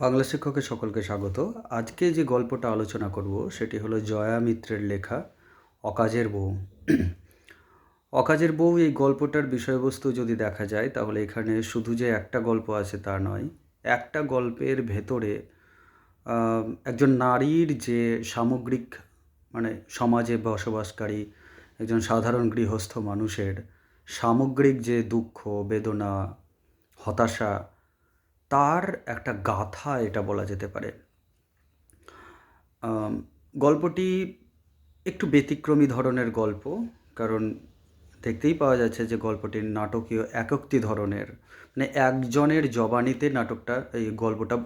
বাংলা শিক্ষকের সকলকে স্বাগত। আজকে যে গল্পটা আলোচনা করব, সেটি হলো জয়া মিত্রের লেখা অকাজের বউ। অকাজের বউ এই গল্পটার বিষয়বস্তু যদি দেখা যায়, তাহলে এখানে শুধু যে একটা গল্প আছে তা নয়, একটা গল্পের ভেতরে একজন নারীর যে সামগ্রিক মানে সমাজে বসবাসকারী একজন সাধারণ গৃহস্থ মানুষের সামগ্রিক যে দুঃখ, বেদনা, হতাশা তার একটা গাথা এটা বলা যেতে পারে। গল্পটি একটু ব্যতিক্রমী ধরনের গল্প, কারণ দেখতেই পাওয়া যাচ্ছে যে গল্পটির নাটকীয় একক্তি ধরনের মানে একজনের জবানিতে নাটকটা, এই গল্পটা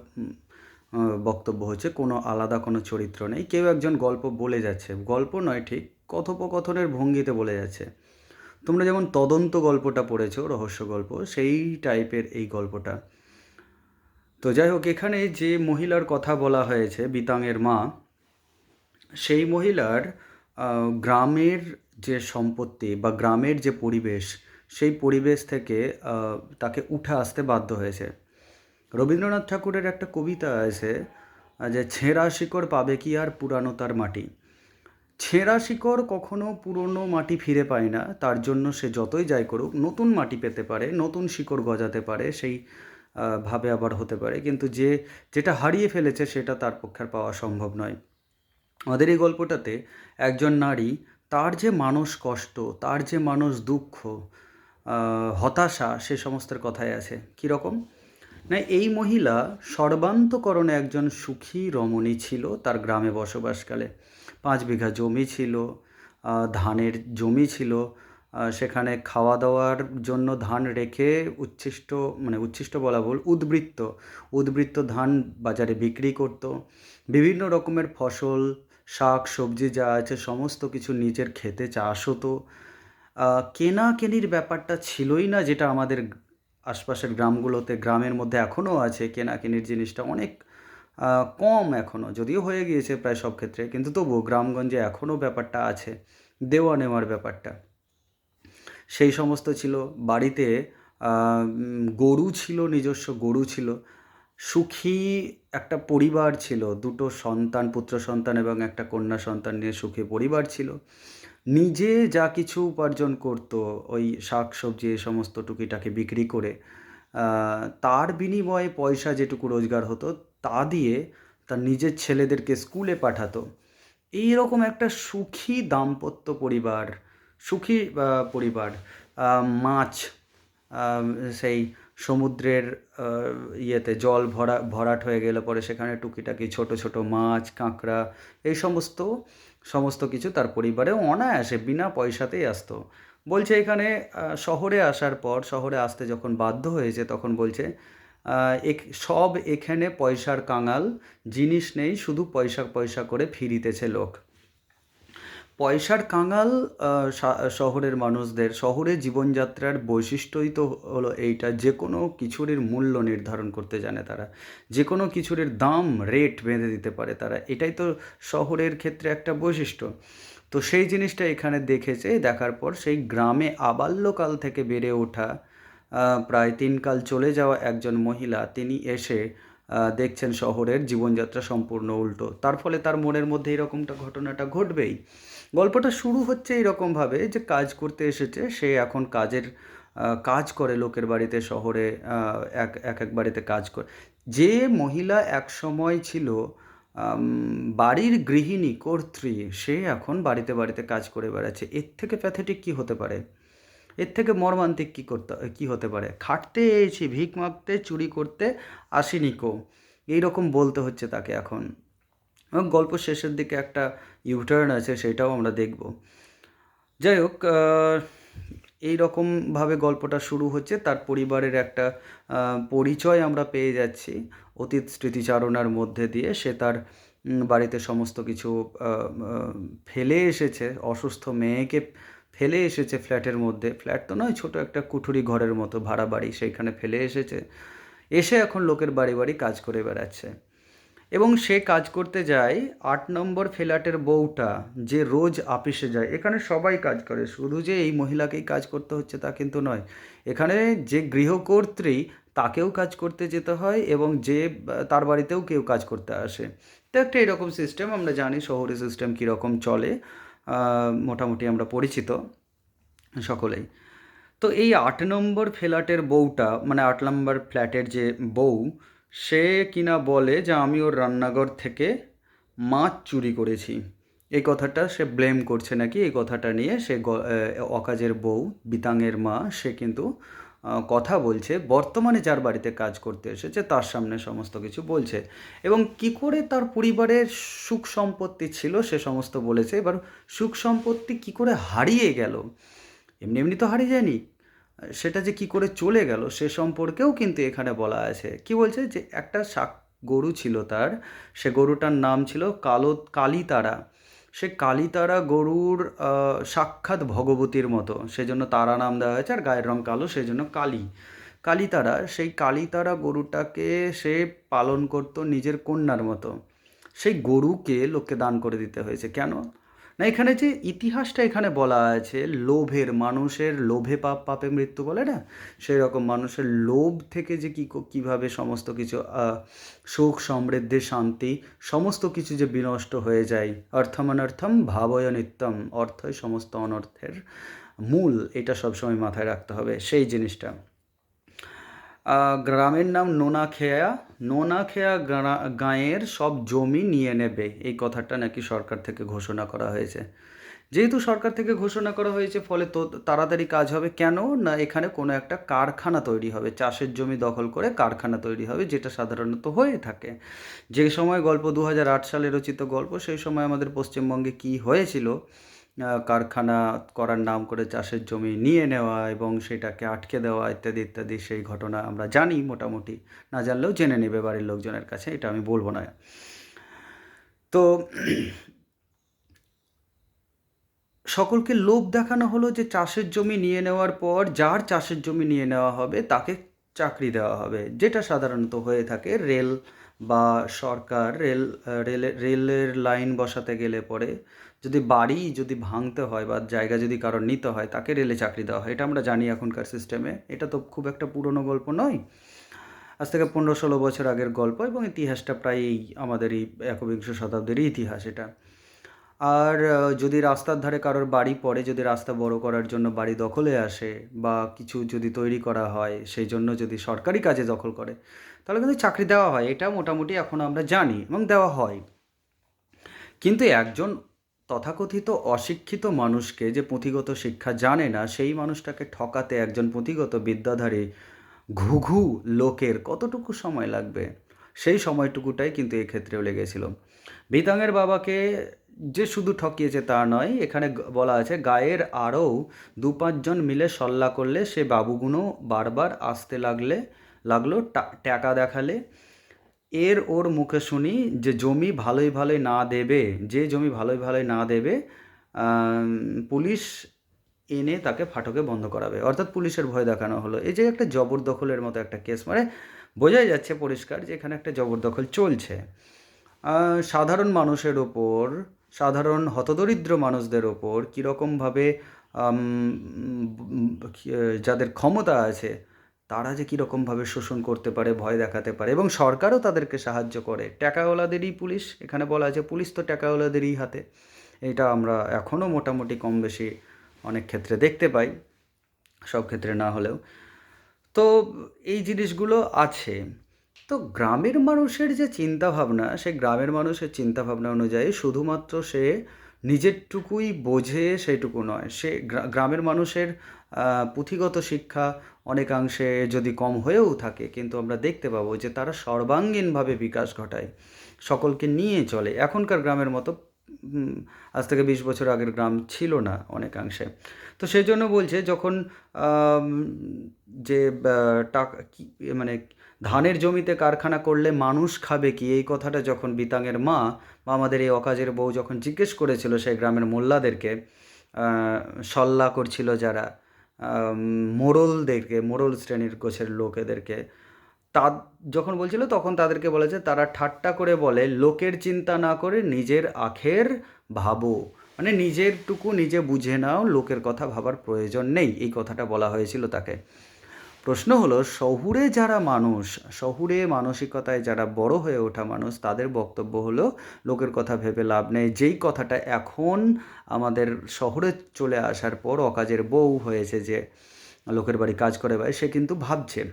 বক্তব্য হচ্ছে কোনো আলাদা কোনো চরিত্র নেই, কেউ একজন গল্প বলে যাচ্ছে, গল্প নয়, ঠিক কথোপকথনের ভঙ্গিতে বলে যাচ্ছে। তোমরা যেমন তদন্ত গল্পটা পড়েছো, রহস্য গল্প, সেই টাইপের এই গল্পটা। তো যাই হোক, এখানে যে মহিলার কথা বলা হয়েছে বিতাঙের মা, সেই মহিলার গ্রামের যে সম্পত্তি বা গ্রামের যে পরিবেশ, সেই পরিবেশ থেকে তাকে উঠে আসতে বাধ্য হয়েছে। রবীন্দ্রনাথ ঠাকুরের একটা কবিতা আছে, যে ছেঁড়া শিকড় পাবে কি আর পুরানো তার মাটি। ছেঁড়া শিকড় কখনো পুরনো মাটি ফিরে পায় না, তার জন্য সে যতই যাই করুক, নতুন মাটি পেতে পারে, নতুন শিকড় গজাতে পারে, সেই ভাবে আবার হতে পারে। কিন্তু যে, যেটা হারিয়ে ফেলেছে সেটা তার পক্ষে পাওয়া সম্ভব নয়। আমাদের এই গল্পটাতে একজন নারী তার যে মানুষ কষ্ট, তার যে মানুষ দুঃখ হতাশা, সে সমস্তের কথাই আছে। কীরকম না, এই মহিলা সর্বান্তকরণে একজন সুখী রমণী ছিল তার গ্রামে বসবাসকালে। পাঁচ বিঘা জমি ছিল ধানের জমি ছিল সেখানে খাওয়া দাওয়ার জন্য ধান রেখে উচ্ছিষ্ট মানে উচ্ছিষ্ট বলা ভুল, উদ্বৃত্ত উদ্বৃত্ত ধান বাজারে বিক্রি করতো। বিভিন্ন রকমের ফসল, শাক, সবজি যা আছে, সমস্ত কিছু নিজের খেতে চাষ হতো। কেনাকেনির ব্যাপারটা ছিলই না, যেটা আমাদের আশপাশের গ্রামগুলোতে, গ্রামের মধ্যে এখনও আছে। কেনাকেনির জিনিসটা অনেক কম এখনও যদিও হয়ে গিয়েছে প্রায় সব ক্ষেত্রে। কিন্তু তবুও গ্রামগঞ্জে এখনও ব্যাপারটা আছে দেওয়া নেওয়ার ব্যাপারটা। সেই সমস্ত ছিল। বাড়িতে গরু ছিল, নিজস্ব গরু ছিল। সুখী একটা পরিবার ছিল। দুটো সন্তান, পুত্র সন্তান এবং একটা কন্যা সন্তান নিয়ে সুখী পরিবার ছিল। নিজে যা কিছু উপার্জন করত, ওই শাক সবজি এই সমস্ত টুকিটাকে বিক্রি করে তার বিনিময়ে পয়সা যেটুকু রোজগার হতো, তা দিয়ে তার নিজের ছেলেদেরকে স্কুলে পাঠাতো। এই রকম একটা সুখী দাম্পত্য পরিবার সুখী পরিবার। মাছ সেই সমুদ্রের ইয়েতে জল ভরা, ভরাট হয়ে গেলে পরে সেখানে টুকিটাকি ছোট ছোট মাছ, কাঁকড়া, এই সমস্ত সমস্ত কিছু তার পরিবারে অনায়াসে বিনা পয়সাতেই আসতো। বলছে এখানে শহরে আসার পর, শহরে আসতে যখন বাধ্য হয়েছে তখন বলছে এক- সব এখানে পয়সার কাঙাল, জিনিস নেই, শুধু পয়সা পয়সা করে ফিরিতেছে লোক। পয়সার কাঙাল শহরের মানুষদের, শহরে জীবনযাত্রার বৈশিষ্ট্যই তো হলো এইটা। যে কোনো কিছুরের মূল্য নির্ধারণ করতে জানে তারা। যে কোনো কিছুরের দাম রেট বেঁধে দিতে পারে তারা। এটাই তো শহরের ক্ষেত্রে একটা বৈশিষ্ট্য। তো সেই জিনিসটা এখানে দেখেছে, দেখার পর সেই গ্রামে আবাল্যকাল থেকে বেড়ে ওঠা প্রায় তিনকাল চলে যাওয়া একজন মহিলা, তিনি এসে দেখছেন শহরের জীবনযাত্রা সম্পূর্ণ উল্টো। তার ফলে তার মনের মধ্যে এরকমটা ঘটনাটা ঘটবেই। গল্পটা শুরু হচ্ছে এরকমভাবে যে কাজ করতে এসেছে, সে এখন কাজের কাজ করে লোকের বাড়িতে, শহরে এক এক এক বাড়িতে কাজ করে। যে মহিলা এক সময় ছিল বাড়ির গৃহিণী কর্ত্রী, সে এখন বাড়িতে বাড়িতে কাজ করে বেড়াচ্ছে। এর থেকে প্যাথেটিক কি হতে পারে? এর থেকে মর্মান্তিক কী করতে, কী হতে পারে? খাটতে এসেছি ভিক মাগতে চুরি করতে আসিনি কো এইরকম বলতে হচ্ছে তাকে এখন। এবং গল্প শেষের দিকে একটা ইউটার্ন আছে, সেটাও আমরা দেখব। যাই হোক এই রকমভাবে গল্পটা শুরু হচ্ছে। তার পরিবারের একটা পরিচয় আমরা পেয়ে যাচ্ছি অতীত স্মৃতিচারণার মধ্যে দিয়ে। সে তার বাড়িতে সমস্ত কিছু ফেলে এসেছে। অসুস্থ মেয়েকে ফেলে এসেছে ফ্ল্যাটের মধ্যে। ফ্ল্যাট তো নয়, ছোট একটা কুঠুরি ঘরের মতো, ভাড়া বাড়ি সেইখানে ফেলে এসেছে। এসে এখন লোকের বাড়ি বাড়ি কাজ করে বেড়াচ্ছে। এবং সে কাজ করতে যায় আট নম্বর ফ্ল্যাটের বউটা যে রোজ আপিসে যায়। এখানে সবাই কাজ করে, শুধু যে এই মহিলাকেই কাজ করতে হচ্ছে তা কিন্তু নয়। এখানে যে গৃহকর্ত্রী তাকেও কাজ করতে যেতে হয় এবং যে তার বাড়িতেও কেউ কাজ করতে আসে। তো একটা এরকম সিস্টেম আমরা জানি, শহরে সিস্টেম কীরকম চলে। মোটামুটি আমরা পরিচিত সকলেই। তো এই আট নম্বর ফ্ল্যাটের বউটা মানে আট নম্বর ফ্ল্যাটের যে বউ সে কিনা বলে যে আমি ওর রান্নাঘর থেকে মাছ চুরি করেছি। এই কথাটা সে ব্লেম করছে নাকি? এই কথাটা নিয়ে সে অকাজের বউ, বিতাঙের মা, সে কিন্তু কথা বলছে। বর্তমানে যার বাড়িতে কাজ করতে এসেছে, তার সামনে সমস্ত কিছু বলছে। এবং কি করে তার পরিবারের সুখ সম্পত্তি ছিল, সে সমস্ত বলেছে। এবার সুখ সম্পত্তি কি করে হারিয়ে গেল? এমনি এমনি তো হারিয়ে যায়নি। সেটা যে কি করে চলে গেল সে সম্পর্কেও কিন্তু এখানে বলা আছে। কি বলছে যে একটা শাক গরু ছিল তার, সে গরুটার নাম ছিল কালো, কালীতারা। সে কালীতারা গরুর সাক্ষাৎ ভগবতীর মতো। সেজন্য তারা নাম দেওয়া হয়েছে আর গায়ের রং কালো সেই জন্য কালী। কালীতারা, সেই কালীতারা গরুটাকে সে পালন করতো নিজের কন্যার মতো। সেই গরুকে লোককে দান করে দিতে হয়েছে। কেন? না, এখানে যে ইতিহাসটা এখানে বলা আছে, লোভের মানুষের লোভে পাপ, পাপে মৃত্যু বলে না? সেই রকম মানুষের লোভ থেকে যে কী কীভাবে সমস্ত কিছু সুখ, সমৃদ্ধি, শান্তি, সমস্ত কিছু যে বিনষ্ট হয়ে যায়, অর্থমানর্থম ভাবয় নিত্যম, অর্থই সমস্ত অনর্থের মূল, এটা সবসময় মাথায় রাখতে হবে। সেই জিনিসটা। গ্রামের নাম নোনাখেয়া। নোনাখেয়া গাঁয়ের সব জমি নিয়ে নেবে। এই কথাটা নাকি সরকার থেকে ঘোষণা করা হয়েছে। যেহেতু সরকার থেকে ঘোষণা করা হয়েছে, ফলে তো তাড়াতাড়ি কাজ হবে কেন? না, এখানে কোনো একটা কারখানা তৈরি হবে। চাষের জমি দখল করে কারখানা তৈরি হবে, যেটা সাধারণত হয়ে থাকে। যে সময় গল্প দু হাজার আট সালে রচিত গল্প, সেই সময় আমাদের পশ্চিমবঙ্গে কি হয়েছিল? কারখানা করার নাম করে চাষের জমি নিয়ে নেওয়া এবং সেটাকে আটকে দেওয়া ইত্যাদি ইত্যাদি, সেই ঘটনা আমরা জানি মোটামুটি। না জানলেও জেনে নেবে বাড়ির লোকজনের কাছে, এটা আমি বলব না। তো সকলকে লোভ দেখানো হলো যে চাষের জমি নিয়ে নেওয়ার পর যার চাষের জমি নিয়ে নেওয়া হবে তাকে চাকরি দেওয়া হবে, যেটা সাধারণত হয়ে থাকে রেল বা সরকার, রেল রেলের রেলের লাইন বসাতে গেলে পরে যদি বাড়ি যদি ভাঙতে হয় বা জায়গা যদি কারোর নিতে হয়, তাকে রেলে চাকরি দেওয়া হয়। এটা আমরা জানি এখনকার সিস্টেমে এটা তো খুব একটা পুরনো গল্প নয়। আজ থেকে পনেরো ষোলো বছর আগের গল্প এবং ইতিহাসটা প্রায় এই আমাদের এই একবিংশ শতাব্দীরই ইতিহাস এটা। আর যদি রাস্তার ধারে কারোর বাড়ি পড়ে, যদি রাস্তা বড় করার জন্য বাড়ি দখলে আসে বা কিছু যদি তৈরি করা হয়, সেই জন্য যদি সরকারি কাজে দখল করে, তাহলে কিন্তু চাকরি দেওয়া হয়। এটা মোটামুটি এখন আমরা জানি এবং দেওয়া হয়। কিন্তু একজন তথাকথিত অশিক্ষিত মানুষকে যে পুঁথিগত শিক্ষা জানে না, সেই মানুষটাকে ঠকাতে একজন পুঁথিগত বিদ্যাধারী ঘুঘু লোকের কতটুকু সময় লাগবে? সেই সময়টুকুটাই কিন্তু এক্ষেত্রেও লেগেছিল। বিতাঙের বাবাকে যে শুধু ঠকিয়েছে তা নয়, এখানে বলা আছে, গায়ের আরও দু পাঁচজন মিলে সল্লা করলে সে বাবুগুনো বারবার আসতে লাগলে, লাগল টাকা দেখালে। এর ওর মুখে শুনি যে জমি ভালোই ভালোই না দেবে, যে জমি ভালোই ভালোই না দেবে পুলিশ এনে তাকে ফাটকে বন্ধ করাবে। অর্থাৎ পুলিশের ভয় দেখানো হলো। এই যে একটা জবরদখলের মতো একটা কেস মানে বোঝাই যাচ্ছে পরিষ্কার যে এখানে একটা জবরদখল চলছে। সাধারণ মানুষের ওপর, সাধারণ হতদরিদ্র মানুষদের ওপর কীরকমভাবে যাদের ক্ষমতা আছে তারা যে কীরকমভাবে শোষণ করতে পারে, ভয় দেখাতে পারে এবং সরকারও তাদেরকে সাহায্য করে। টাকাওয়ালাদেরই পুলিশ, এখানে বলা আছে পুলিশ তো টাকাওয়ালাদেরই হাতে। এটা আমরা এখনও মোটামুটি কম বেশি অনেক ক্ষেত্রে দেখতে পাই, সব ক্ষেত্রে না হলেও। তো এই জিনিসগুলো আছে। তো গ্রামের মানুষের যে চিন্তাভাবনা, সে গ্রামের মানুষের চিন্তাভাবনা অনুযায়ী শুধুমাত্র সে নিজেরটুকুই বোঝে সেটুকু নয়। সে গ্রামের মানুষের পুঁথিগত শিক্ষা অনেকাংশে যদি কম হয়েও থাকে, কিন্তু আমরা দেখতে পাবো যে তারা সর্বাঙ্গীনভাবে বিকাশ ঘটায়, সকলকে নিয়ে চলে। এখনকার গ্রামের মতো আজ থেকে বিশ বছর আগের গ্রাম ছিল না অনেকাংশে। তো সেই জন্য বলছে যখন যে টাকা মানে ধানের জমিতে কারখানা করলে মানুষ খাবে কি? এই কথাটা যখন বিতাঙের মা, বা আমাদের এই অকাজের বউ যখন জিজ্ঞেস করেছিল সেই গ্রামের মোল্লাদেরকে সল্লা করছিল যারা মোড়লদেরকে, মোড়ল শ্রেণির গোছের লোকেদেরকে তা যখন বলছিল তখন তাদেরকে বলেছে তারা ঠাট্টা করে বলে, লোকের চিন্তা না করে নিজের আখের ভাবো। মানে নিজেরটুকু নিজে বুঝে নাও, লোকের কথা ভাবার প্রয়োজন নেই, এই কথাটা বলা হয়েছিল তাকে। প্রশ্ন হলো, শহুরে যারা মানুষ, শহুরে মানসিকতায় যারা বড় হয়ে ওঠা মানুষ, তাদের বক্তব্য হলো, লোকের কথা ভেবে লাভ নেই। যেই কথাটা এখন আমাদের শহরে চলে আসার পর অকাজের বউ হয়েছে যে লোকের বাড়ি কাজ করে ভাই, সে কিন্তু ভাবছে,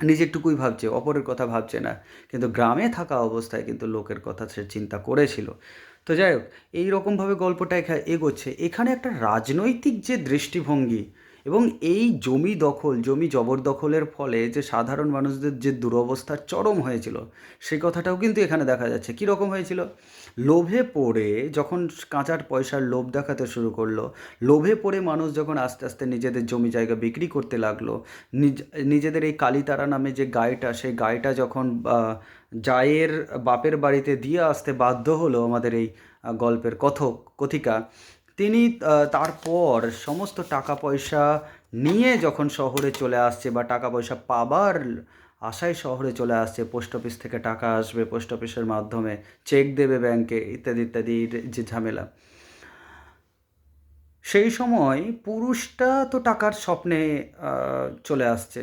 নিজেরটুকুই ভাবছে, অপরের কথা ভাবছে না। কিন্তু গ্রামে থাকা অবস্থায় কিন্তু লোকের কথা সে চিন্তা করেছিল। তো যাই হোক এইরকমভাবে গল্পটা এগোচ্ছে। এখানে একটা রাজনৈতিক যে দৃষ্টিভঙ্গি এবং এই জমি দখল, জমি জবরদখলের ফলে যে সাধারণ মানুষদের যে দুরবস্থার চরম হয়েছিল, সে কথাটাও কিন্তু এখানে দেখা যাচ্ছে। কী রকম হয়েছিল? লোভে পড়ে যখন কাঁচার পয়সার লোভ দেখাতে শুরু করল, লোভে পড়ে মানুষ যখন আস্তে আস্তে নিজেদের জমি জায়গা বিক্রি করতে লাগল, নিজ- নিজেদের এই কালীতারা নামে যে গাইটা, সেই গাইটা যখন জায়ের বাপের বাড়িতে দিয়ে আসতে বাধ্য হলো আমাদের এই গল্পের কথক, কথিকা তিনি তারপর সমস্ত টাকা পয়সা নিয়ে যখন শহরে চলে আসছে বা টাকা পয়সা পাবার আশায় শহরে চলে আসছে, পোস্ট অফিস থেকে টাকা আসবে, পোস্ট অফিসের মাধ্যমে চেক দেবে ব্যাংকে, ইত্যাদি ইত্যাদি যে ঝামেলা। সেই সময় পুরুষটা তো টাকার স্বপ্নে চলে আসছে।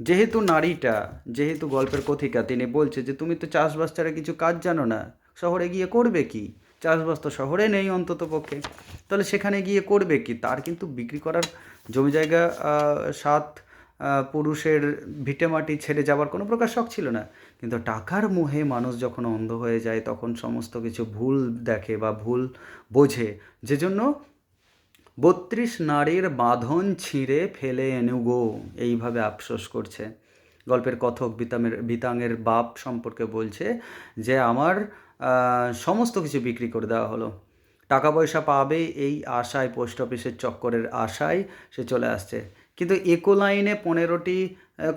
যেহেতু নারীটা, যেহেতু গল্পের কথিকা, তিনি বলছে যে, তুমি তো চাষবাস ছাড়া কিছু কাজ জানো না, শহরে গিয়ে করবে কি? চাষবাস তো শহরে নেই অন্তত পক্ষে। তাহলে সেখানে গিয়ে করবে কি? তার কিন্তু বিক্রি করার জমি জায়গা সাত পুরুষের ভিটে মাটি ছেড়ে যাওয়ার কোনো প্রকার শখ ছিল না। কিন্তু টাকার মোহে মানুষ যখন অন্ধ হয়ে যায়, তখন সমস্ত কিছু ভুল দেখে বা ভুল বোঝে। যে জন্য বত্রিশ নারীর বাঁধন ছিঁড়ে ফেলে এনেগো, এইভাবে আফসোস করছে। গল্পের কথক বিতামের, বিতাঙের বাপ সম্পর্কে বলছে যে, আমার সমস্ত কিছু বিক্রি করে দেওয়া হলো। টাকা পয়সা পাবে এই আশায়, পোস্ট অফিসের চক্করের আশায় সে চলে আসছে। কিন্তু একো লাইনে পনেরোটি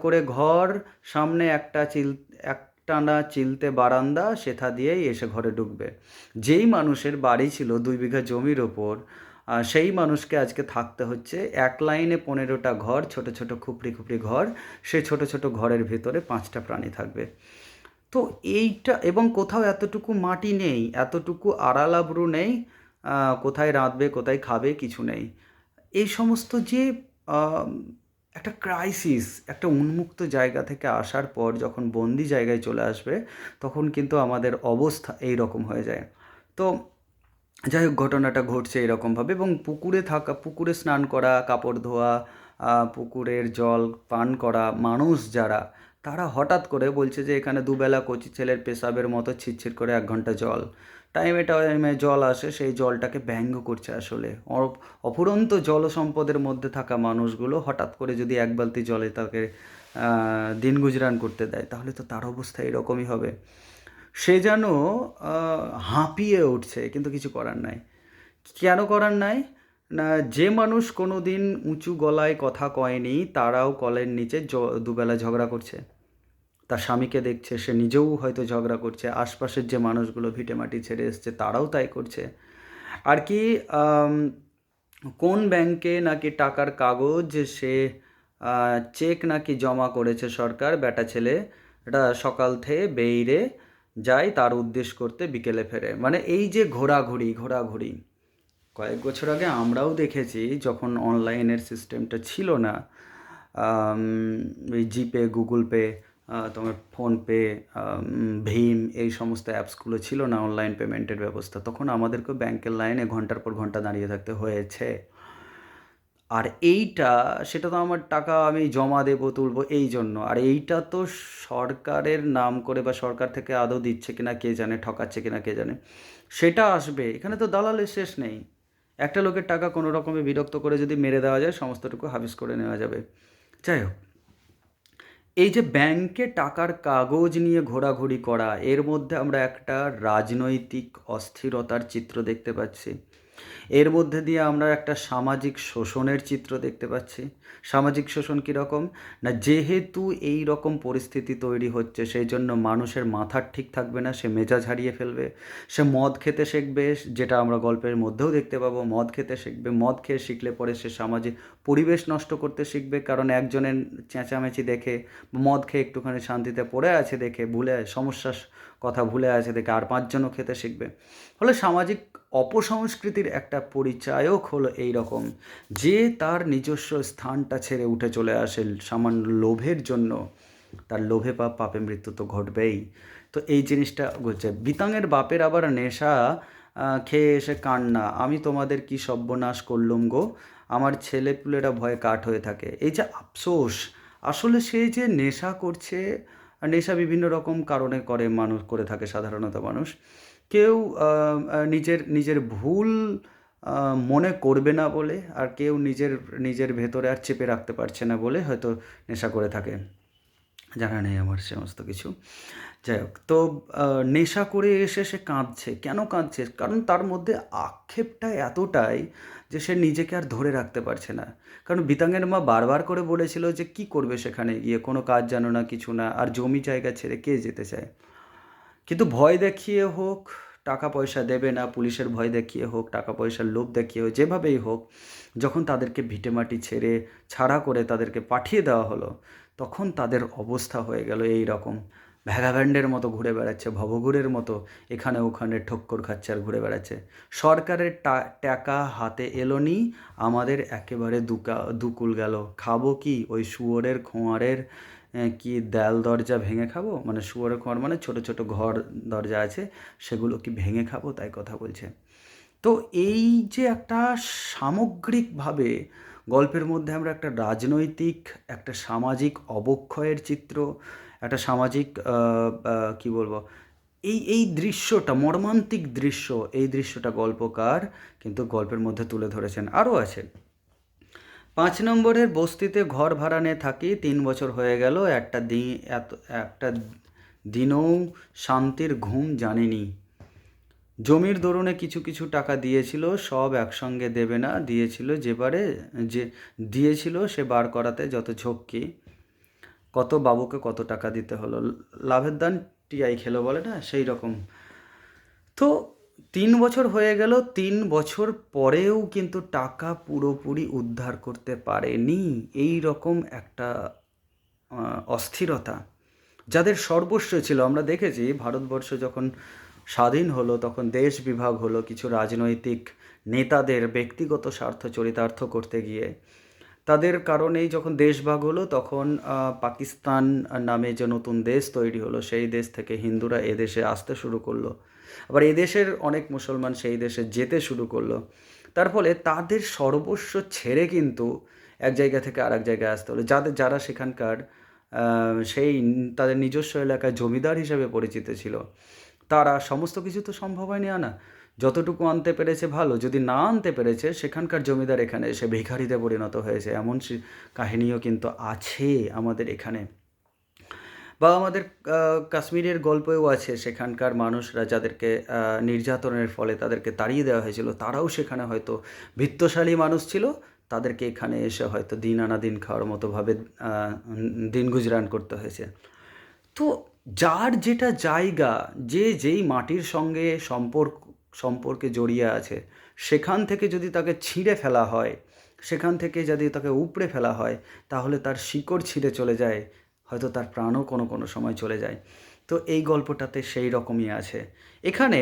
করে ঘর, সামনে একটা চিল, একটানা চিলতে বারান্দা, সেথা দিয়েই এসে ঘরে ঢুকবে। যেই মানুষের বাড়ি ছিল দুই বিঘা জমির ওপর সেই মানুষকে আজকে থাকতে হচ্ছে এক লাইনে পনেরোটা ঘর, ছোট ছোট খুপড়ি খুপড়ি ঘর সেই ছোট ছোট ঘরের ভেতরে পাঁচটা প্রাণী থাকবে। তো এইটা এবং কোথাও এতটুকু মাটি নেই, এতটুকু আড়াল আবরু নেই কোথায় রাঁধবে, কোথায় খাবে কিছু নেই। এই সমস্ত যে একটা ক্রাইসিস একটা উন্মুক্ত জায়গা থেকে আসার পর যখন বন্দি জায়গায় চলে আসবে, তখন কিন্তু আমাদের অবস্থা এই রকম হয়ে যায়। তো যাই হোক, ঘটনাটা ঘটছে এরকমভাবে এবং পুকুরে থাকা, পুকুরে স্নান করা, কাপড় ধোয়া পুকুরের জল পান করা মানুষ যারা তারা হঠাৎ করে বলছে যে এখানে দুবেলা কচি ছেলের পেশাবের মতো ছিটছিট করে এক ঘণ্টা জল। টাইমে টাইমে জল আসে, সেই জলটাকে ব্যঙ্গ করছে আসলে। অফুরন্ত জল সম্পদের মধ্যে থাকা মানুষগুলো হঠাৎ করে যদি এক বালতি জলে তাকে দিন গুজরান করতে দেয়, তাহলে তো তার অবস্থা এরকমই হবে। সে যেন হাঁপিয়ে উঠছে, কিন্তু কিছু করার নাই। কেন করার নাই? না, যে মানুষ কোনো দিন উঁচু গলায় কথা কয়নি, তারাও কলের নিচে দুবেলা ঝগড়া করছে। তার স্বামীকে দেখছে, সে নিজেও হয়তো ঝগড়া করছে, আশপাশের যে মানুষগুলো ভিটেমাটি ছেড়ে এসছে, তারাও তাই করছে। আর কি কোন ব্যাংকে নাকি টাকার কাগজ সে চেক নাকি জমা করেছে সরকার বেটা ছেলে? এটা সকাল থেকে বেইরে যায়, তার উদ্দেশ্য করতে বিকেলে ফেরে। মানে এই যে ঘোরাঘুরি ঘোরাঘুরি। কয়েক বছর আগে আমরাও দেখেছি যখন অনলাইনের সিস্টেমটা ছিল না এই জিপে গুগল পে তোমার ফোনপে ভীম এই সমস্ত অ্যাপসগুলো ছিল না অনলাইন পেমেন্টের ব্যবস্থা। তখন আমাদেরকে ব্যাংকের লাইনে ঘণ্টার পর ঘণ্টা দাঁড়িয়ে থাকতে হয়েছে। আর এইটা, সেটা তো আমার টাকা আমি জমা দেবো, তুলবো এই জন্য। আর এইটা তো সরকারের নাম করে বা সরকার থেকে আদৌ দিচ্ছে কিনা, কে জানে, ঠকাচ্ছে কিনা, কে জানে। সেটা আসবে। এখানে তো দালালের শেষ নেই। একটা লোকের টাকা কোনো রকমে বিরক্ত করে যদি মেরে দেওয়া যায়, সমস্তটুকু হাবিস করে নেওয়া যাবে। যাই হোক, এই যে ব্যাংকে টাকার কাগজ নিয়ে ঘোরাঘুরি করা, এর মধ্যে আমরা একটা রাজনৈতিক অস্থিরতার চিত্র দেখতে পাচ্ছি। এর মধ্যে দিয়ে আমরা একটা সামাজিক শোষণের চিত্র দেখতে পাচ্ছি। সামাজিক শোষণ কীরকম না, যেহেতু এই রকম পরিস্থিতি তৈরি হচ্ছে, সেই জন্য মানুষের মাথার ঠিক থাকবে না, সে মেজাজ হারিয়ে ফেলবে, সে মদ খেতে শিখবে, যেটা আমরা গল্পের মধ্যেও দেখতে পাবো, মদ খেতে শিখবে, মদ খেয়ে শিখলে পরে সে সামাজিক পরিবেশ নষ্ট করতে শিখবে, কারণ একজনের চেঁচামেচি দেখে, মদ খেয়ে একটুখানি শান্তিতে পড়ে আছে দেখে, ভুলে, সমস্যার কথা ভুলে আছে দেখে, আর পাঁচজনও খেতে শিখবে। ফলে সামাজিক অপসংস্কৃতির একটা পরিচায়ক হলো এই রকম যে তার নিজস্ব স্থানটা ছেড়ে উঠে চলে আসে সামান্য লোভের জন্য। তার লোভে পাপ, পাপে মৃত্যু তো ঘটবেই। তো এই জিনিসটা হচ্ছে বিতাঙের বাপের আবার নেশা খেয়ে এসে কান্না, আমি তোমাদের কি সর্বনাশ করলুম গো? আমার ছেলেপুলেরা ভয়ে কাঠ হয়ে থাকে। এই যে আফসোস, আসলে সে যে নেশা করছে, নেশা বিভিন্ন রকম কারণে করে মানুষ, করে থাকে সাধারণত মানুষ। কেউ নিজের নিজের ভুল মনে করবে না বলে আর কেউ নিজের নিজের ভেতরে আর চেপে রাখতে পারছে না বলে হয়তো নেশা করে থাকে। জানা নেই আমার সমস্ত কিছু। যাই হোক, তো নেশা করে এসে সে কাঁদছে। কেন কাঁদছে? কারণ তার মধ্যে আক্ষেপটা এতটাই যে সে নিজেকে আর ধরে রাখতে পারছে না। কারণ বিতাঙ্গের মা বারবার করে বলেছিল যে কি করবে সেখানে গিয়ে? কোনো কাজ জানো না, কিছু না, আর জমি জায়গা ছেড়ে কে যেতে চায়? কিন্তু ভয় দেখিয়ে হোক, টাকা পয়সা দেবে না, পুলিশের ভয় দেখিয়ে হোক, টাকা পয়সার লোভ দেখিয়ে হোক, যেভাবেই হোক, যখন তাদেরকে ভিটেমাটি ছেড়ে ছাড়া করে তাদেরকে পাঠিয়ে দেওয়া হলো, তখন তাদের অবস্থা হয়ে গেল এই রকম ভ্যাগাভ্যান্ডের মতো ঘুরে বেড়াচ্ছে, ভবঘুরের মতো এখানে ওখানে ঠক্কর খাচ্ছে আর ঘুরে বেড়াচ্ছে। সরকারের টাকা হাতে এলো নি, আমাদের একেবারে দুকা, দুকুল গেল। খাব কি? ওই শুয়োরের, খোঁয়ারের কি দেয়াল দরজা ভেঙে খাব? মানে শুয়োরের খোঁয়ার মানে ছোট ছোট ঘর দরজা আছে, সেগুলো কি ভেঙে খাব? তাই কথা বলছে। তো এই যে একটা সামগ্রিকভাবে গল্পের মধ্যে আমরা একটা রাজনৈতিক, একটা সামাজিক অবক্ষয়ের চিত্র, একটা সামাজিক কি বলব? এই এই দৃশ্যটা, মর্মান্তিক দৃশ্য, এই দৃশ্যটা গল্পকার কিন্তু গল্পের মধ্যে তুলে ধরেছেন। আরও আছে। পাঁচ নম্বরের বস্তিতে ঘর ভাড়া নিয়ে থাকি, তিন বছর হয়ে গেল, একটা দিন, এত, একটা দিনও শান্তির ঘুম জানিনি। জমির দরুনে কিছু কিছু টাকা দিয়েছিল, সব একসঙ্গে দেবে না, দিয়েছিল যেবারে যে, দিয়েছিল সে বার করাতে যত ঝক্কি। কত বাবুকে কত টাকা দিতে হলো, লাভের দান টিআই খেলো বলে না, সেই রকম। তো তিন বছর হয়ে গেল, তিন বছর পরেও কিন্তু টাকা পুরোপুরি উদ্ধার করতে পারেনি। এই রকম একটা অস্থিরতা যাদের সর্বস্ব ছিল। আমরা দেখেছি ভারতবর্ষ যখন স্বাধীন হলো, তখন দেশ বিভাগ হলো কিছু রাজনৈতিক নেতাদের ব্যক্তিগত স্বার্থ চরিতার্থ করতে গিয়ে। তাদের কারণেই যখন দেশভাগ হলো, তখন পাকিস্তান নামে যে নতুন দেশ তৈরি হলো, সেই দেশ থেকে হিন্দুরা এদেশে আসতে শুরু করল। আবার এদেশের অনেক মুসলমান সেই দেশে যেতে শুরু করল। তার ফলে তাদের সর্বস্ব ছেড়ে কিন্তু এক জায়গা থেকে আর এক জায়গায় আসতে হলো। যাদের, যারা সেখানকার সেই তাদের নিজস্ব এলাকায় জমিদার হিসেবে পরিচিত ছিল, তারা সমস্ত কিছু তো সম্ভব হয়নি আনা। যতটুকু আনতে পেরেছে ভালো, যদি না আনতে পেরেছে, সেখানকার জমিদার এখানে এসে ভিখারিতে পরিণত হয়েছে। এমন কাহিনীও কিন্তু আছে আমাদের এখানে। বা আমাদের কাশ্মীরের গল্পেও আছে সেখানকার মানুষরা যাদেরকে নির্যাতনের ফলে তাদেরকে তাড়িয়ে দেওয়া হয়েছিল। তারাও সেখানে হয়তো ভিত্তশালী মানুষ ছিল, তাদেরকে এখানে এসে হয়তো দিন আনা দিন খাওয়ার মতোভাবে দিন গুজরান করতে হয়েছে। তো যার যেটা জায়গা, যে যেই মাটির সঙ্গে সম্পর্ক, সম্পর্কে জড়িয়ে আছে, সেখান থেকে যদি তাকে ছিঁড়ে ফেলা হয়, সেখান থেকে যদি তাকে উপড়ে ফেলা হয়, তাহলে তার শিকড় ছিঁড়ে চলে যায় হয়তো তার প্রাণও কোনো কোনো সময় চলে যায়। তো এই গল্পটাতে সেই রকমই আছে। এখানে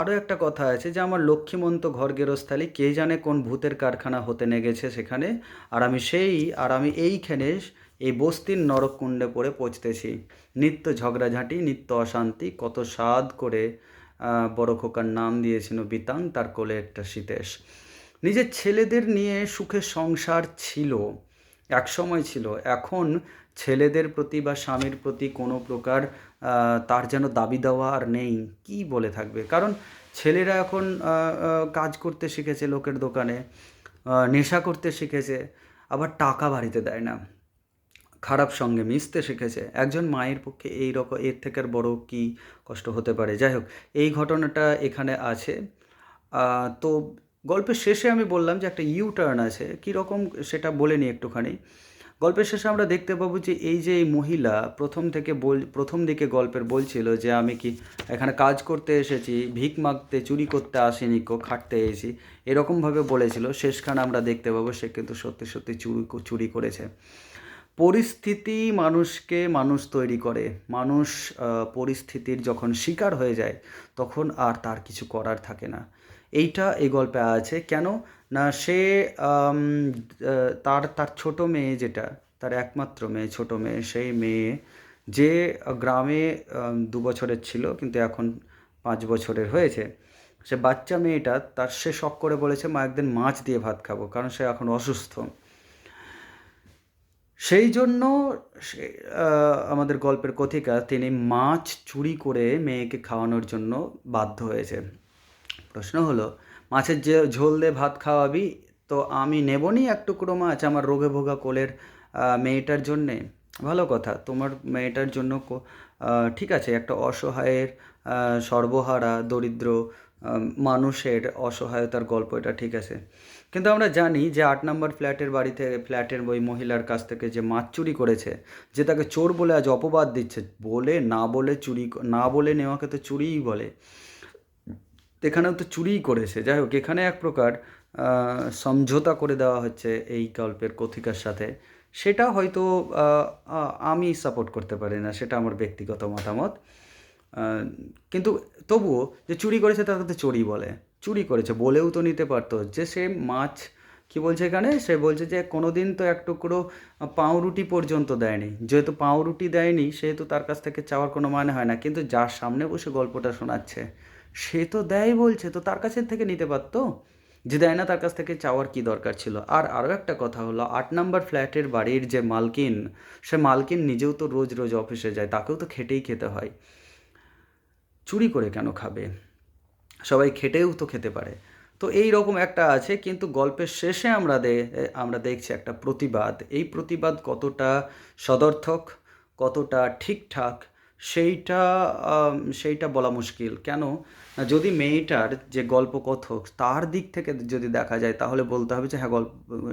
আরও একটা কথা আছে যে আমার লক্ষ্মীমন্ত ঘর গেরস্থালি কে জানে কোন ভূতের কারখানা হতে নেগেছে সেখানে, আর আমি সেই, আর আমি এইখানে এই বস্তির নরককুণ্ডে পড়ে পচতেছি। নিত্য ঝগড়াঝাঁটি, নিত্য অশান্তি, কত স্বাদ করে বড় খোকার নাম দিয়েছিল বিতাং তার কোলে একটা শীতেশ। নিজের ছেলেদের নিয়ে সুখের সংসার ছিল এক সময় ছিল। এখন ছেলেদের প্রতি বা স্বামীর প্রতি কোনো প্রকার তার যেন দাবি দেওয়া আর নেই, কি বলে থাকবে? কারণ ছেলেরা এখন কাজ করতে শিখেছে লোকের দোকানে নেশা করতে শিখেছে, আবার টাকা বাড়িতে দেয় না। খারাপ সঙ্গে মিশতে শিখেছে। একজন মায়ের পক্ষে এই রকম এর থেকে আর বড় কী কষ্ট হতে পারে? যাই হোক, এই ঘটনাটা এখানে আছে। তো গল্পের শেষে আমি বললাম যে একটা ইউ টার্ন আছে। কীরকম সেটা বলে নিই একটুখানি। গল্পের শেষে আমরা দেখতে পাবো যে এই যে এই মহিলা প্রথম থেকে বল, প্রথম দিকে গল্পের বলছিল যে আমি কি এখানে কাজ করতে এসেছি, ভিক মাগতে, চুরি করতে আসিনি, কো খাটতে এসেছি, এরকমভাবে বলেছিল। শেষখানে আমরা দেখতে পাবো সে কিন্তু সত্যি সত্যি চুরি চুরি করেছে। পরিস্থিতি মানুষকে মানুষ তৈরি করে। মানুষ পরিস্থিতির যখন শিকার হয়ে যায়, তখন আর তার কিছু করার থাকে না। এইটা এই গল্পে আছে। কেন? না, সে তার তার ছোট মেয়ে যেটা, তার একমাত্র মেয়ে, ছোট মেয়ে, সেই মেয়ে যে গ্রামে দু বছরের ছিল, কিন্তু এখন পাঁচ বছরের হয়েছে। সে বাচ্চা মেয়েটা, তার, সে শখ করে বলেছে, মা, একদিন মাছ দিয়ে ভাত খাব। কারণ সে এখন অসুস্থ। সেই জন্য সে- আমাদের গল্পের কথিকা, তিনি মাছ চুরি করে মেয়েকে খাওয়ানোর জন্য বাধ্য হয়েছে। প্রশ্ন হলো মাছের যে ঝোল দিয়ে ভাত খাওয়াবি, তো আমি নেবনি এক টুকরো মাছ আমার রোগে ভোগা কোলের মেয়েটার জন্যে। ভালো কথা, তোমার মেয়েটার জন্য ঠিক আছে, একটা অসহায়ের সর্বহারা, দরিদ্র মানুষের অসহায়তার গল্প এটা, ঠিক আছে। কিন্তু আমরা জানি যে আট নম্বর ফ্ল্যাটের বাড়িতে, ফ্ল্যাটের ওই মহিলার কাছ থেকে যে মাছ চুরি করেছে, যে তাকে চোর বলে আজ অপবাদ দিচ্ছে, বলে না বলে চুরি না বলে নেওয়াকে তো চুরিই বলে। এখানেও তো চুরিই করেছে। যাই হোক, এখানে এক প্রকার সমঝোতা করে দেওয়া হচ্ছে এই গল্পের কথিকার সাথে। সেটা হয়তো আমি সাপোর্ট করতে পারি না, সেটা আমার ব্যক্তিগত মতামত। কিন্তু তবুও যে চুরি করেছে তাকে চুরি বলে। চুরি করেছে, বলেও তো নিতে পারতো। যে সে মাছ, কি বলছে এখানে? সে বলছে যে কোনোদিন তো এক টুকরো পাউরুটি পর্যন্ত দেয়নি। যেহেতু পাউরুটি দেয়নি, সেহেতু তার কাছ থেকে চাওয়ার কোনো মানে হয় না। কিন্তু যার সামনে বসে গল্পটা শোনাচ্ছে সে তো দেয় বলছে, তো তার কাছে থেকে নিতে পারতো? যে দেয় না, তার কাছ থেকে চাওয়ার কি দরকার ছিল? আর আরও একটা কথা হলো, আট নাম্বার ফ্ল্যাটের বাড়ির যে মালকিন, সে মালকিন নিজেও তো রোজ রোজ অফিসে যায়, তাকেও তো খেটেই খেতে হয়। চুরি করে কেন খাবে? সবাই খেটেও তো খেতে পারে। তো এই রকম একটা আছে, কিন্তু গল্পের শেষে আমরা দে আমরা দেখছি একটা প্রতিবাদ। এই প্রতিবাদ কতটা সদর্থক, কতটা ঠিকঠাক সেইটা সেইটা বলা মুশকিল। কেন? যদি মেয়েটার যে গল্প কথক তার দিক থেকে যদি দেখা যায়, তাহলে বলতে হবে যে হ্যাঁ গল্প,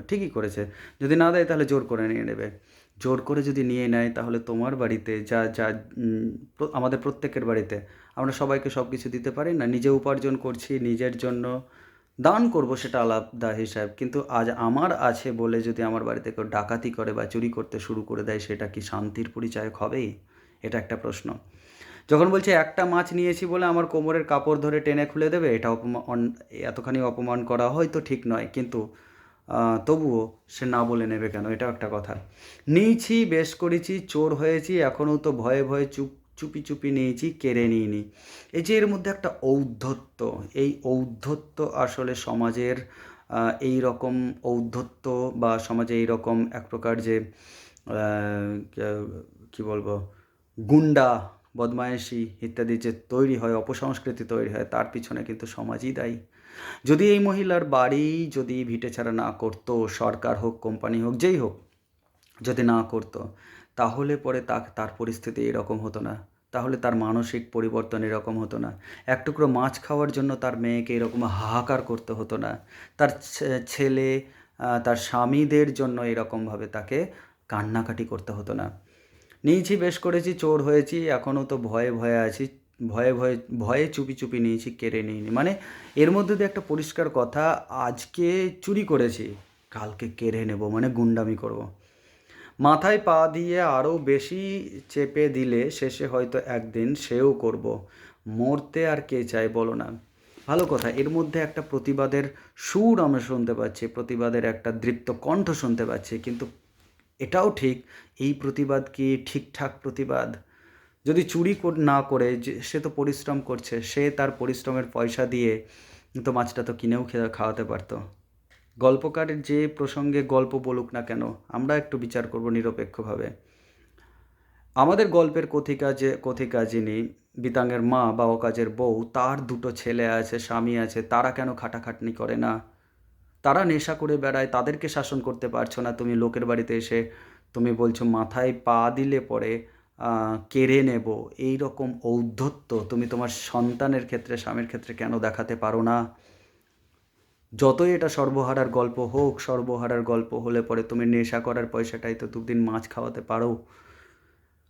ঠিকই করেছে। যদি না দেয়, তাহলে জোর করে নিয়ে নেবে। জোর করে যদি নিয়ে নেয়, তাহলে তোমার বাড়িতে, যা যা আমাদের প্রত্যেকের বাড়িতে, আমরা সবাইকে সব কিছু দিতে পারি না, নিজে উপার্জন করছি, নিজের জন্য দান করব সেটা আলাদা হিসাব। কিন্তু আজ আমার আছে বলে যদি আমার বাড়িতে কেউ ডাকাতি করে বা চুরি করতে শুরু করে দেয়, সেটা কি শান্তির পরিচায়ক হবেই? এটা একটা প্রশ্ন। যখন বলছে, একটা মাছ নিয়েছি বলে আমার কোমরের কাপড় ধরে টেনে খুলে দেবে, এটা অপমান এতখানি অপমান করা হয়তো ঠিক নয়। কিন্তু তবুও সে না বলে নেবে কেন? এটাও একটা কথা। নিয়েছি, বেশ করেছি, চোর হয়েছি, এখনও তো ভয়ে ভয়ে চুপ, চুপি চুপি নিয়েছি, কেড়ে নিইনি। এই যে এর মধ্যে একটা ঔদ্ধত্য, এই ঔদ্ধত্য আসলে সমাজের এই রকম ঔদ্ধত্য বা সমাজে এই রকম এক প্রকার যে কি বলব গুন্ডা, বদমায়েশি ইত্যাদি যে তৈরি হয়, অপসংস্কৃতি তৈরি হয়, তার পিছনে কিন্তু সমাজই দায়ী। যদি এই মহিলার বাড়ি যদি ভিটে ছাড়া না করতো, সরকার হোক, কোম্পানি হোক, যেই হোক, যদি না করতো, তাহলে পরে তা তার পরিস্থিতি এরকম হতো না। তাহলে তার মানসিক পরিবর্তন এরকম হতো না। এক টুকরো মাছ খাওয়ার জন্য তার মেয়েকে এরকম হাহাকার করতে হতো না। তার ছেলে তার স্বামীদের জন্য এরকমভাবে তাকে কান্নাকাটি করতে হতো না। নিয়েছি, বেশ করেছি, চোর হয়েছি, এখনও তো ভয়ে ভয়ে আছি, ভয়ে ভয়ে ভয়ে চুপি চুপি নিয়েছি, কেড়ে নিইনি। মানে এর মধ্যে দিয়ে একটা পরিষ্কার কথা, আজকে চুরি করেছি, কালকে কেড়ে নেব মানে গুন্ডামি করব। মাথায় পা দিয়ে আরও বেশি চেপে দিলে শেষে হয়তো একদিন সেও করব। মরতে আর কে চায় বলো না। ভালো কথা, এর মধ্যে একটা প্রতিবাদের সুর আমরা শুনতে পাচ্ছি, প্রতিবাদের একটা দৃপ্ত কণ্ঠ শুনতে পাচ্ছি, কিন্তু এটাও ঠিক, এই প্রতিবাদ কি ঠিকঠাক প্রতিবাদ? যদি চুরি না করে, যে, সে তো পরিশ্রম করছে, সে তার পরিশ্রমের পয়সা দিয়ে তো মাছটা তো কিনেও খেয়ে খাওয়াতে পারতো। গল্পকারের যে প্রসঙ্গে গল্প বলুক না কেন, আমরা একটু বিচার করব নিরপেক্ষভাবে। আমাদের গল্পের কথিকা যে, কথিকা যিনি বিতাঙ্গের মা বা অকাজের বউ, তার দুটো ছেলে আছে, স্বামী আছে, তারা কেন খাটাখাটনি করে না? তারা নেশা করে বেড়ায়, তাদেরকে শাসন করতে পারছ না। তুমি লোকের বাড়িতে এসে তুমি বলছো, মাথায় পা দিলে পরে কেড়ে নেব। এই রকম ঔদ্ধত্য তুমি তোমার সন্তানের ক্ষেত্রে, স্বামীর ক্ষেত্রে কেন দেখাতে পারো না? যতই এটা সর্বহারার গল্প হোক, সর্বহারার গল্প হলে পরে তুমি নেশা করার পয়সাটাই তো দুদিন মাছ খাওয়াতে পারো।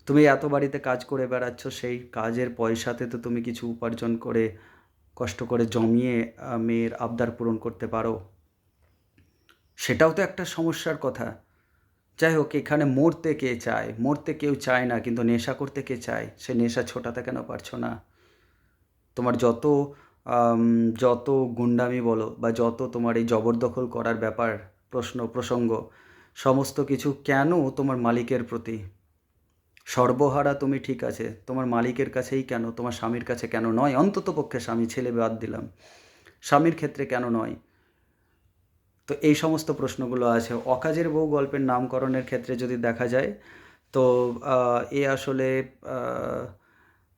তুমি এত বাড়িতে কাজ করে বেড়াচ্ছ, সেই কাজের পয়সাতে তো তুমি কিছু উপার্জন করে, কষ্ট করে জমিয়ে মেয়ের আবদার পূরণ করতে পারো। সেটাও তো একটা সমস্যার কথা। যাই হোক, এখানে মরতে কে চায়? মরতে কেউ চায় না, কিন্তু নেশা করতে কে চায়? সে নেশা ছোটাতে কেন পারছ না? তোমার যত যত গুন্ডামি বলো বা যত তোমার এই জবরদখল করার ব্যাপার, প্রশ্ন, প্রসঙ্গ, সমস্ত কিছু কেন তোমার মালিকের প্রতি? সর্বহারা তুমি ঠিক আছে, তোমার মালিকের কাছেই কেন, তোমার স্বামীর কাছে কেন নয়? অন্তত পক্ষে স্বামী, ছেলে বাদ দিলাম। স্বামীর ক্ষেত্রে কেন নয়? তো এই সমস্ত প্রশ্নগুলো আছে। অকাজের বউ গল্পের নামকরণের ক্ষেত্রে যদি দেখা যায়, তো এ আসলে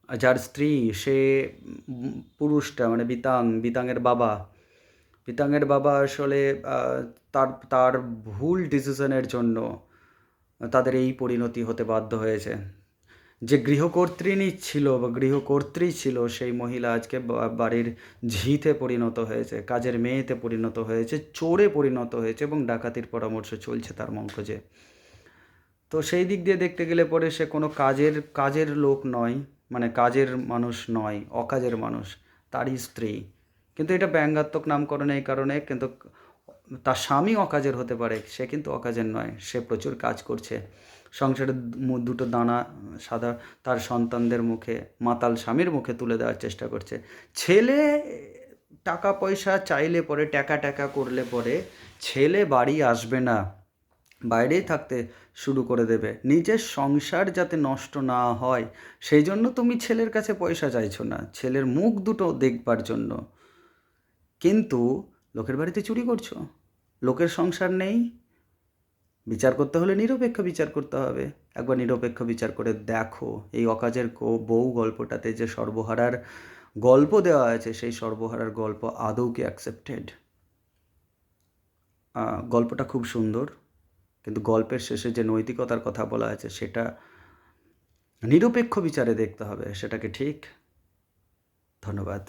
যার স্ত্রী, সে পুরুষটা মানে বিতাং, বিতাংয়ের বাবা বিতাংয়ের বাবা আসলে তার তার ভুল ডিসিশনের জন্য তাদের এই পরিণতি হতে বাধ্য হয়েছে। যে গৃহকর্ত্রিণী ছিল বা গৃহকর্ত্রী ছিল, সেই মহিলা আজকে বাড়ির ঝিতে পরিণত হয়েছে, কাজের মেয়েতে পরিণত হয়েছে, চোরে পরিণত হয়েছে এবং ডাকাতির পরামর্শ চলছে তার মঙ্কজে তো সেই দিক দিয়ে দেখতে গেলে পরে সে কোনো কাজের কাজের লোক নয় মানে কাজের মানুষ নয়, অকাজের মানুষ, তারই স্ত্রী। কিন্তু এটা ব্যঙ্গাত্মক নামকরণ এই কারণে কিন্তু তার স্বামী অকাজের হতে পারে, সে কিন্তু অকাজের নয়, সে প্রচুর কাজ করছে। সংসারে দু- দুটো দানা, সাদা, তার সন্তানদের মুখে, মাতাল স্বামীর মুখে তুলে দেওয়ার চেষ্টা করছে। ছেলে টাকা পয়সা চাইলে পরে, টাকা টাকা করলে পরে ছেলে বাড়ি আসবে না, বাইরেই থাকতে শুরু করে দেবে। নিজের সংসার যাতে নষ্ট না হয়, সেই জন্য তুমি ছেলের কাছে পয়সা চাইছো না। ছেলের মুখ দুটো দেখবার জন্য। কিন্তু লোকের বাড়িতে চুরি করছ। লোকের সংসার নেই বিচার করতে হলে নিরপেক্ষ বিচার করতে হবে। একবার নিরপেক্ষ বিচার করে দেখো, এই অকাজের বউ গল্পটাতে যে সর্বহারার গল্প দেওয়া আছে, সেই সর্বহারার গল্প আদৌ কি অ্যাকসেপ্টেড গল্পটা খুব সুন্দর, কিন্তু গল্পের শেষে যে নৈতিকতার কথা বলা আছে, সেটা নিরপেক্ষ বিচারে দেখতে হবে, সেটাকে ঠিক? ধন্যবাদ।